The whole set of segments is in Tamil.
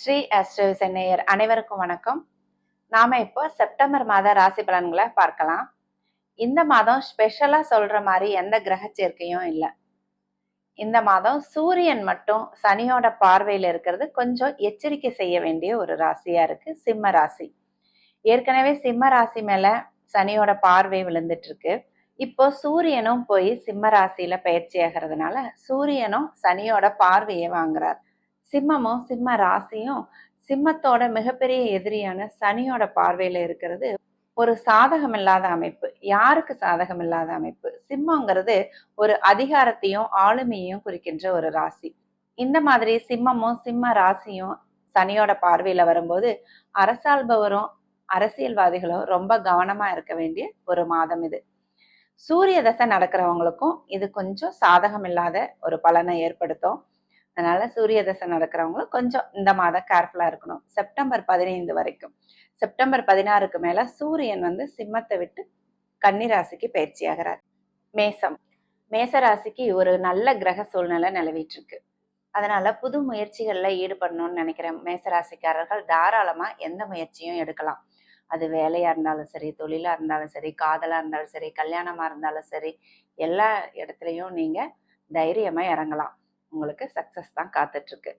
ஸ்ரீ அஸ்ட்ரோ சென்னையர் அனைவருக்கும் வணக்கம். நாம இப்போ செப்டம்பர் மாத ராசி பலன்களை பார்க்கலாம். இந்த மாதம் ஸ்பெஷலா சொல்ற மாதிரி எந்த கிரக சேர்க்கையும் இல்லை. இந்த மாதம் சூரியன் மட்டும் சனியோட பார்வையில இருக்கிறது கொஞ்சம் எச்சரிக்கை செய்ய வேண்டிய ஒரு ராசியா இருக்கு சிம்ம ராசி. ஏற்கனவே சிம்ம ராசி மேல சனியோட பார்வை விழுந்துட்டு இருக்கு இப்போ சூரியனும் போய் சிம்ம ராசியில பயிற்சி ஆகிறதுனால சூரியனும் சனியோட பார்வையை வாங்குறார். சிம்மமும் சிம்ம ராசியும் சிம்மத்தோட மிகப்பெரிய எதிரியான சனியோட பார்வையில இருக்கிறது. ஒரு சாதகம் இல்லாத அமைப்பு யாருக்கு சாதகம் இல்லாத அமைப்பு? சிம்மங்கிறது ஒரு அதிகாரத்தையும் ஆளுமையையும் குறிக்கின்ற ஒரு ராசி. இந்த மாதிரி சிம்மமும் சிம்ம ராசியும் சனியோட பார்வையில வரும்போது அரசாள்பவரும் அரசியல்வாதிகளும் ரொம்ப கவனமா இருக்க வேண்டிய ஒரு மாதம் இது. சூரிய தசை நடக்கிறவங்களுக்கும் இது கொஞ்சம் சாதகம் இல்லாத ஒரு பலனை ஏற்படுத்தும். அதனால சூரிய தசை நடக்கிறவங்களும் கொஞ்சம் இந்த மாதம் கேர்ஃபுல்லா இருக்கணும். செப்டம்பர் பதினைந்து வரைக்கும். செப்டம்பர் பதினாறுக்கு மேல சூரியன் வந்து சிம்மத்தை விட்டு கன்னிராசிக்கு பயிற்சி ஆகிறார். மேசம். மேச ராசிக்கு ஒரு நல்ல கிரக சூழ்நிலை நிலவிட்டு இருக்கு அதனால புது முயற்சிகள்ல ஈடுபடணும்னு நினைக்கிற மேசராசிக்காரர்கள் தாராளமா எந்த முயற்சியும் எடுக்கலாம். அது வேலையா இருந்தாலும் சரி தொழிலா இருந்தாலும் சரி காதலா இருந்தாலும் சரி கல்யாணமா இருந்தாலும் சரி எல்லா இடத்துலையும் நீங்க தைரியமா இறங்கலாம். உங்களுக்கு சக்சஸ் தான் காத்துட்டு இருக்கு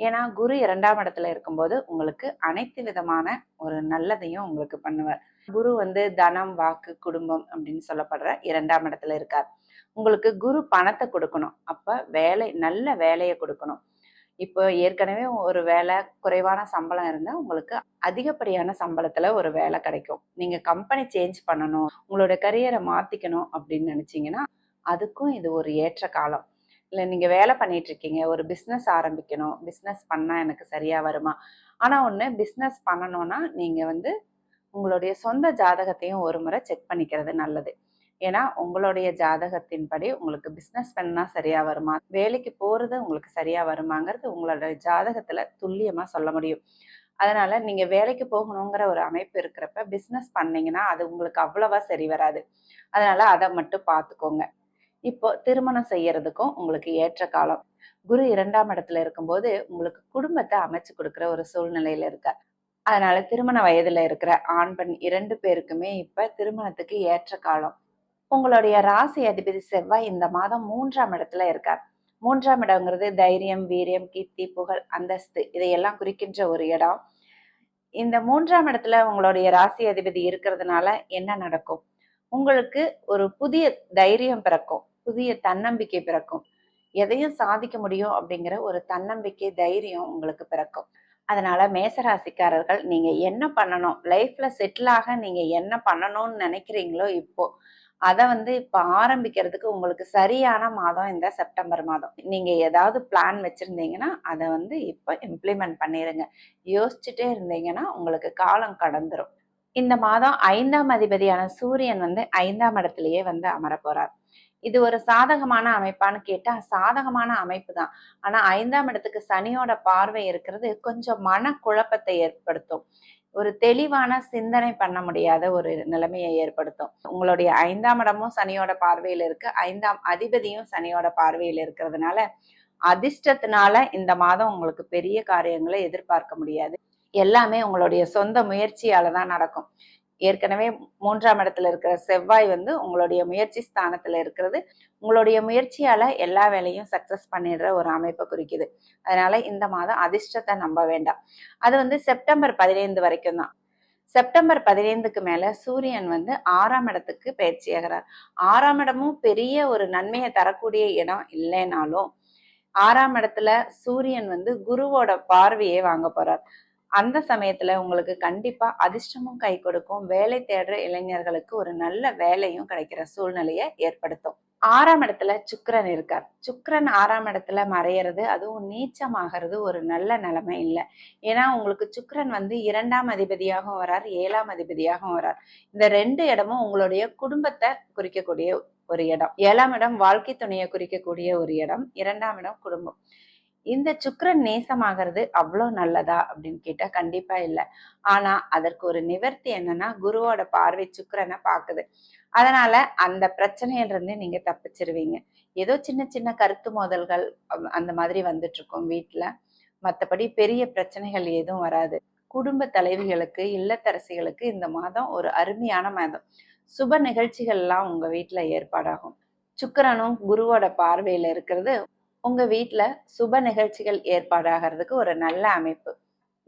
ஏன்னா குரு இரண்டாம் இடத்துல இருக்கும்போது உங்களுக்கு அனைத்து விதமான ஒரு நல்லதையும் உங்களுக்கு பண்ணுவார். குரு வந்து தனம் வாக்கு குடும்பம் அப்படின்னு சொல்லப்படுற இரண்டாம் இடத்துல இருக்கார். உங்களுக்கு குரு பணத்தை கொடுக்கணும். அப்ப வேலை நல்ல வேலையை கொடுக்கணும். இப்போ ஏற்கனவே ஒரு வேலை குறைவான சம்பளம் இருந்தால் உங்களுக்கு அதிகப்படியான சம்பளத்துல ஒரு வேலை கிடைக்கும். நீங்க கம்பெனி சேஞ்ச் பண்ணணும். உங்களோட கரியரை மாத்திக்கணும் அப்படின்னு நினைச்சீங்கன்னா அதுக்கும் இது ஒரு ஏற்ற காலம். இல்லை நீங்கள் வேலை பண்ணிகிட்ருக்கீங்க ஒரு பிஸ்னஸ் ஆரம்பிக்கணும். பிஸ்னஸ் பண்ணால் எனக்கு சரியாக வருமா? ஆனால் ஒன்று பிஸ்னஸ் பண்ணணும்னா நீங்கள் வந்து உங்களுடைய சொந்த ஜாதகத்தையும் ஒரு முறை செக் பண்ணிக்கிறது நல்லது. ஏன்னா உங்களுடைய ஜாதகத்தின்படி உங்களுக்கு பிஸ்னஸ் பண்ணால் சரியாக வருமா? வேலைக்கு போகிறது உங்களுக்கு சரியாக வருமாங்கிறது உங்களோட ஜாதகத்தில் துல்லியமாக சொல்ல முடியும். அதனால் நீங்கள் வேலைக்கு போகணுங்கிற ஒரு அமைப்பு இருக்கிறப்ப பிஸ்னஸ் பண்ணீங்கன்னா அது உங்களுக்கு அவ்வளவா சரி வராது. அதனால் அதை மட்டும் பார்த்துக்கோங்க. இப்போ திருமணம் செய்யறதுக்கும் உங்களுக்கு ஏற்ற காலம். குரு இரண்டாம் இடத்துல இருக்கும்போது உங்களுக்கு குடும்பத்தை அமைச்சு கொடுக்குற ஒரு சூழ்நிலையில இருக்க அதனால திருமண வயதுல இருக்கிற ஆண் பெண் இரண்டு பேருக்குமே இப்ப திருமணத்துக்கு ஏற்ற காலம். உங்களுடைய ராசி அதிபதி செவ்வாய் இந்த மாதம் மூன்றாம் இடத்துல இருக்கார். மூன்றாம் இடங்கிறது தைரியம் வீரியம் கீர்த்தி புகழ் அந்தஸ்து இதையெல்லாம் குறிக்கின்ற ஒரு இடம். இந்த மூன்றாம் இடத்துல உங்களுடைய ராசி அதிபதி இருக்கிறதுனால என்ன நடக்கும்? உங்களுக்கு ஒரு புதிய தைரியம் பிறக்கும். புதிய தன்னம்பிக்கை பிறக்கும். எதையும் சாதிக்க முடியும் அப்படிங்கிற ஒரு தன்னம்பிக்கை தைரியம் உங்களுக்கு பிறக்கும். அதனால மேசராசிக்காரர்கள் நீங்க என்ன பண்ணணும்? லைஃப்ல செட்டில் ஆக நீங்க என்ன பண்ணணும்னு நினைக்கிறீங்களோ இப்போ அதை வந்து இப்போ ஆரம்பிக்கிறதுக்கு உங்களுக்கு சரியான மாதம் இந்த செப்டம்பர் மாதம். நீங்க ஏதாவது பிளான் வச்சிருந்தீங்கன்னா அதை வந்து இப்போ இம்ப்ளிமெண்ட் பண்ணிடுங்க யோசிச்சுட்டே இருந்தீங்கன்னா உங்களுக்கு காலம் கடந்துரும். இந்த மாதம் ஐந்தாம் அதிபதியான சூரியன் வந்து ஐந்தாம் இடத்துலயே வந்து அமர போறார் இது ஒரு சாதகமான அமைப்பான்னு கேட்டா சாதகமான அமைப்பு தான் ஆனா ஐந்தாம் இடத்துக்கு சனியோட பார்வை இருக்கிறது கொஞ்சம் மன குழப்பத்தை ஏற்படுத்தும். ஒரு தெளிவான சிந்தனை பண்ண முடியாத ஒரு நிலைமையை ஏற்படுத்தும். உங்களுடைய ஐந்தாம் இடமும் சனியோட பார்வையில் இருக்கு. ஐந்தாம் அதிபதியும் சனியோட பார்வையில் இருக்கிறதுனால அதிர்ஷ்டத்தினால இந்த மாதம் உங்களுக்கு பெரிய காரியங்களை எதிர்பார்க்க முடியாது. எல்லாமே உங்களுடைய சொந்த முயற்சியால தான் நடக்கும். ஏற்கனவே மூன்றாம் இடத்துல இருக்கிற செவ்வாய் வந்து உங்களுடைய முயற்சி ஸ்தானத்துல இருக்கிறது. உங்களுடைய முயற்சியால எல்லா வேலையும் சக்சஸ் பண்ணிடுற ஒரு அமைப்பை குறிக்குது. அதனால இந்த மாதம் அதிர்ஷ்டத்தை நம்ப வேண்டாம். அது வந்து செப்டம்பர் பதினைந்து வரைக்கும் தான். செப்டம்பர் பதினைந்துக்கு மேல சூரியன் வந்து ஆறாம் இடத்துக்கு பயிற்சியாகிறார் ஆறாம் இடமும் பெரிய ஒரு நன்மையை தரக்கூடிய இடம் இல்லைனாலும் ஆறாம் இடத்துல சூரியன் வந்து குருவோட பார்வையே வாங்க போறார். அந்த சமயத்துல உங்களுக்கு கண்டிப்பா அதிர்ஷ்டமும் கை கொடுக்கும். வேலை தேடுற இளைஞர்களுக்கு ஒரு நல்ல வேலையும் கிடைக்கிற சூழ்நிலையை ஏற்படுத்தும். ஆறாம் இடத்துல சுக்கரன் இருக்கார். சுக்கரன் ஆறாம் இடத்துல மறையிறது அதுவும் நீச்சமாகிறது ஒரு நல்ல நிலைமை இல்லை. ஏன்னா உங்களுக்கு சுக்கரன் வந்து இரண்டாம் அதிபதியாகவும் வரார் ஏழாம் அதிபதியாகவும் வரார். இந்த ரெண்டு இடமும் உங்களுடைய குடும்பத்தை குறிக்கக்கூடிய ஒரு இடம். ஏழாம் இடம் வாழ்க்கை துணையை குறிக்கக்கூடிய ஒரு இடம். இரண்டாம் இடம் குடும்பம். இந்த சுக்கரன் நேசமாகிறது அவ்வளோ நல்லதா அப்படின்னு கேட்டா கண்டிப்பா இல்லை. ஆனா அதற்கு ஒரு நிவர்த்தி என்னன்னா குருவோட பார்வை சுக்கரனை பார்க்குது. அதனால அந்த பிரச்சனையிலிருந்து நீங்க தப்பிச்சிருவீங்க. ஏதோ சின்ன சின்ன கருத்து மோதல்கள் அந்த மாதிரி வந்துட்டு வீட்டில் வீட்டுல மற்றபடி பெரிய பிரச்சனைகள் எதுவும் வராது. குடும்ப தலைவிகளுக்கு இல்லத்தரசிகளுக்கு இந்த மாதம் ஒரு அருமையான மாதம். சுப நிகழ்ச்சிகள்லாம் உங்க வீட்டுல ஏற்பாடாகும். சுக்கரனும் குருவோட பார்வையில இருக்கிறது உங்க வீட்டில் சுப நிகழ்ச்சிகள் ஏற்பாடாகிறதுக்கு ஒரு நல்ல அமைப்பு.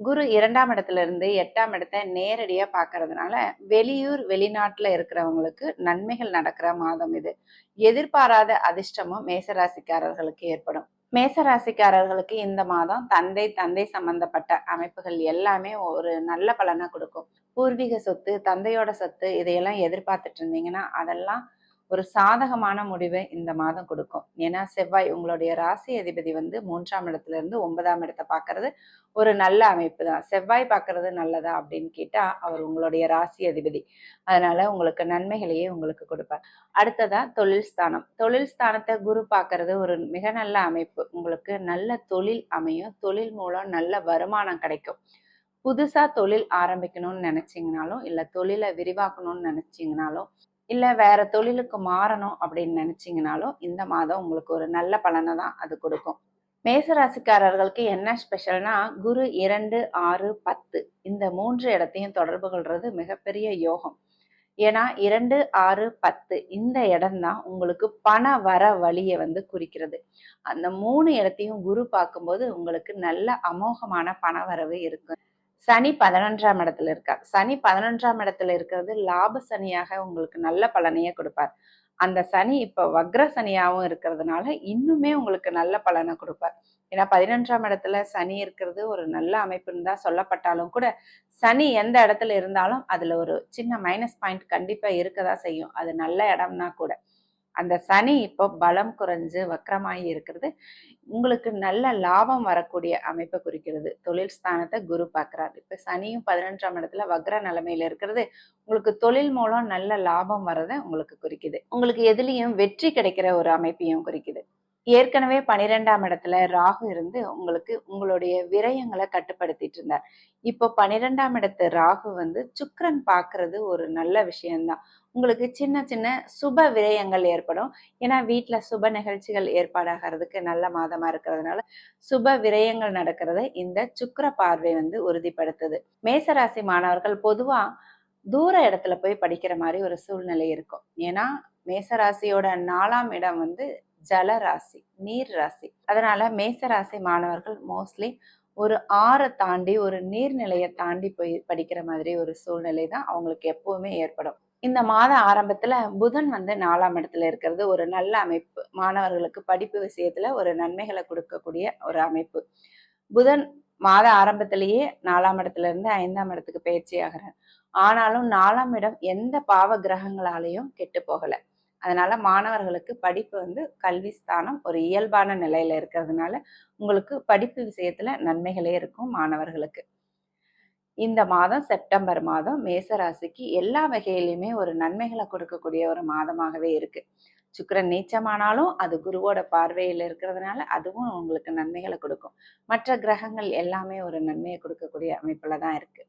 குரு இரண்டாம் இடத்துல இருந்து எட்டாம் இடத்தை நேரடியாக பார்க்கறதுனால வெளியூர் வெளிநாட்டில் இருக்கிறவங்களுக்கு நன்மைகள் நடக்கிற மாதம் இது. எதிர்பாராத அதிர்ஷ்டமும் மேசராசிக்காரர்களுக்கு ஏற்படும். மேசராசிக்காரர்களுக்கு இந்த மாதம் தந்தை தந்தை சம்பந்தப்பட்ட அமைப்புகள் எல்லாமே ஒரு நல்ல பலனை கொடுக்கும். பூர்வீக சொத்து தந்தையோட சொத்து இதையெல்லாம் எதிர்பார்த்துட்டு இருந்தீங்கன்னா அதெல்லாம் ஒரு சாதகமான முடிவை இந்த மாதம் கொடுக்கும். ஏன்னா செவ்வாய் உங்களுடைய ராசி அதிபதி வந்து மூன்றாம் இடத்துல இருந்து ஒன்பதாம் இடத்தை பார்க்கறது ஒரு நல்ல அமைப்பு தான். செவ்வாய் பார்க்கறது நல்லதா அப்படின்னு கேட்டா அவர் உங்களுடைய ராசி அதிபதி. அதனால உங்களுக்கு நன்மைகளையே உங்களுக்கு கொடுப்பார். அடுத்ததா தொழில் ஸ்தானம். தொழில் ஸ்தானத்தை குரு பார்க்கறது ஒரு மிக நல்ல அமைப்பு. உங்களுக்கு நல்ல தொழில் அமையும். தொழில் மூலம் நல்ல வருமானம் கிடைக்கும். புதுசாக தொழில் ஆரம்பிக்கணும்னு நினச்சிங்கனாலும் இல்லை தொழிலை விரிவாக்கணும்னு நினச்சிங்கனாலும் இல்லை வேற தொழிலுக்கு மாறணும் அப்படின்னு நினைச்சீங்கனாலும் இந்த மாதம் உங்களுக்கு ஒரு நல்ல பலனை தான் அது கொடுக்கும். மேசராசிக்காரர்களுக்கு என்ன ஸ்பெஷல்னா குரு இரண்டு ஆறு பத்து இந்த மூன்று இடத்தையும் தொடர்பு கொள்வது மிகப்பெரிய யோகம். ஏன்னா இரண்டு ஆறு பத்து இந்த இடம்தான் உங்களுக்கு பண வர வழியை வந்து குறிக்கிறது. அந்த மூணு இடத்தையும் குரு பார்க்கும்போது உங்களுக்கு நல்ல அமோகமான பண வரவு இருக்கும் சனி பதினொன்றாம் இடத்துல இருக்கார். சனி பதினொன்றாம் இடத்துல இருக்கிறது லாப சனியாக உங்களுக்கு நல்ல பலனையே கொடுப்பார். அந்த சனி இப்போ வக்ர சனியாகவும் இருக்கிறதுனால இன்னுமே உங்களுக்கு நல்ல பலனை கொடுப்பார். ஏன்னா பதினொன்றாம் இடத்துல சனி இருக்கிறது ஒரு நல்ல அமைப்புன்னு தான் சொல்லப்பட்டாலும் கூட சனி எந்த இடத்துல இருந்தாலும் அதில் ஒரு சின்ன மைனஸ் பாயிண்ட் கண்டிப்பா இருக்கதான் செய்யும். அது நல்ல இடம்னா கூட. அந்த சனி இப்போ பலம் குறைஞ்சு வக்கரமாகி இருக்கிறது. உங்களுக்கு நல்ல லாபம் வரக்கூடிய அமைப்பை குறிக்கிறது. தொழில் ஸ்தானத்தை குரு பார்க்குறாரு. இப்போ சனியும் பதினொன்றாம் இடத்துல வக்ர நிலைமையில இருக்கிறது. உங்களுக்கு தொழில் மூலம் நல்ல லாபம் வரதை உங்களுக்கு குறிக்குது. உங்களுக்கு எதுலேயும் வெற்றி கிடைக்கிற ஒரு அமைப்பையும் குறிக்குது. ஏற்கனவே பனிரெண்டாம் இடத்துல ராகு இருந்து உங்களுக்கு உங்களுடைய விரயங்களை கட்டுப்படுத்திட்டு இருந்தார். இப்போ பனிரெண்டாம் இடத்து ராகு வந்து சுக்கரன் பார்க்கறது ஒரு நல்ல விஷயம்தான். உங்களுக்கு சின்ன சின்ன சுப விரயங்கள் ஏற்படும். ஏன்னா வீட்டில் சுப நிகழ்ச்சிகள் ஏற்பாடாகிறதுக்கு நல்ல மாதமா இருக்கிறதுனால சுப விரயங்கள் நடக்கிறத இந்த சுக்கர பார்வை வந்து உறுதிப்படுத்துது. மேசராசி மாணவர்கள் பொதுவா தூர இடத்துல போய் படிக்கிற மாதிரி ஒரு சூழ்நிலை இருக்கும். ஏன்னா மேசராசியோட நாலாம் இடம் வந்து ஜல ராசி நீர் ராசி. அதனால மேச ராசி மாணவர்கள் மோஸ்ட்லி ஒரு ஆறை தாண்டி ஒரு நீர்நிலையை தாண்டி போய் படிக்கிற மாதிரி ஒரு சூழ்நிலை தான் அவங்களுக்கு எப்பவுமே ஏற்படும். இந்த மாத ஆரம்பத்துல புதன் வந்து நாலாம் இடத்துல இருக்கிறது ஒரு நல்ல அமைப்பு. மாணவர்களுக்கு படிப்பு விஷயத்துல ஒரு நன்மைகளை கொடுக்கக்கூடிய ஒரு அமைப்பு. புதன் மாத ஆரம்பத்திலேயே நாலாம் இடத்துல இருந்து ஐந்தாம் இடத்துக்கு பயிற்சி ஆகிறார். ஆனாலும் நாலாம் இடம் எந்த பாவ கிரகங்களாலையும் கெட்டு போகலை. அதனால் மாணவர்களுக்கு படிப்பு வந்து கல்வி ஸ்தானம் ஒரு இயல்பான நிலையில் இருக்கிறதுனால உங்களுக்கு படிப்பு விஷயத்தில் நன்மைகளே இருக்கும் மாணவர்களுக்கு. இந்த மாதம் செப்டம்பர் மாதம் மேசராசிக்கு எல்லா வகையிலையுமே ஒரு நன்மைகளை கொடுக்கக்கூடிய ஒரு மாதமாகவே இருக்கு. சுக்கரன் நீச்சமானாலும் அது குருவோட பார்வையில் இருக்கிறதுனால அதுவும் உங்களுக்கு நன்மைகளை கொடுக்கும். மற்ற கிரகங்கள் எல்லாமே ஒரு நன்மையை கொடுக்கக்கூடிய அமைப்பில் தான் இருக்குது